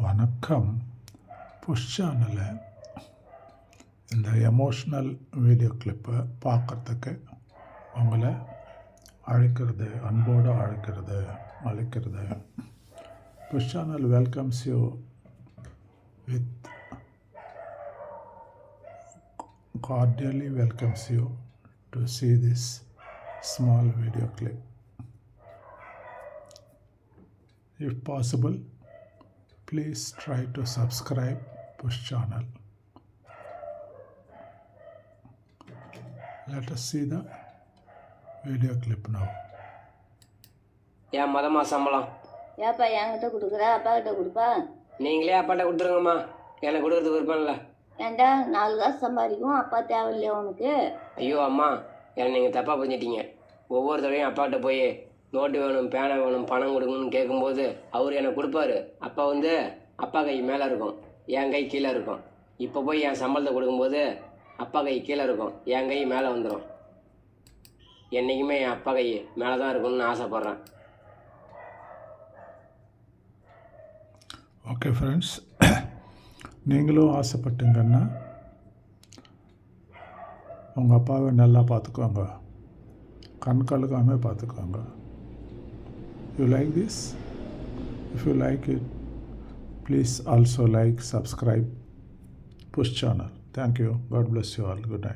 வணக்கம் புஷ் சேனலை இந்த எமோஷ்னல் வீடியோ கிளிப்பை பார்க்கறதுக்கு உங்களை அழைக்கிறது அன்போடு அழைக்கிறது அழைக்கிறது push channel welcomes you with cordially welcomes you to see this small video clip. If possible, please try to subscribe Push channel. Let us see the video clip now. ஏன் மதமா சம்பளம்? ஏப்பா என்கிட்ட கொடுக்குற? அப்பா கிட்ட கொடுப்பா? நீங்களே அப்பாட்ட கொடுத்துருங்கம்மா. எனக்கு கொடுக்கறதுக்கு விருப்பம் இல்லை. ஏன்டா நாலு காசு சம்பாதிக்கும் அப்பா தேவையில்லையா உனக்கு? ஐயோ அம்மா. என்னை நீங்கள் தப்பாக புரிஞ்சிட்டீங்க. ஒவ்வொரு தடவையும் அப்பாட்ட போய் நோட்டு வேணும் பேனை வேணும் பணம் கொடுங்கன்னு கேட்கும்போது அவர் எனக்கு கொடுப்பாரு. அப்பா வந்து அப்பா கை மேலே இருக்கும் என் கை கீழே இருக்கும். இப்போ போய் என் சம்பளத்தை கொடுக்கும்போது அப்பா கை கீழே இருக்கும் என் கை மேலே வந்துடும் என்றைக்குமே என் அப்பா கை மேலே தான் இருக்கணும்னு ஆசைப்பட்றேன். ஓகே ஃப்ரெண்ட்ஸ் நீங்களும் ஆசைப்பட்டுங்கன்னா உங்கள் அப்பாவை நல்லா பார்த்துக்கோங்க. கண் கலக்காமல் பார்த்துக்கோங்க. you like this? If you like it please also like subscribe push channel. Thank you. God bless you all. Good night.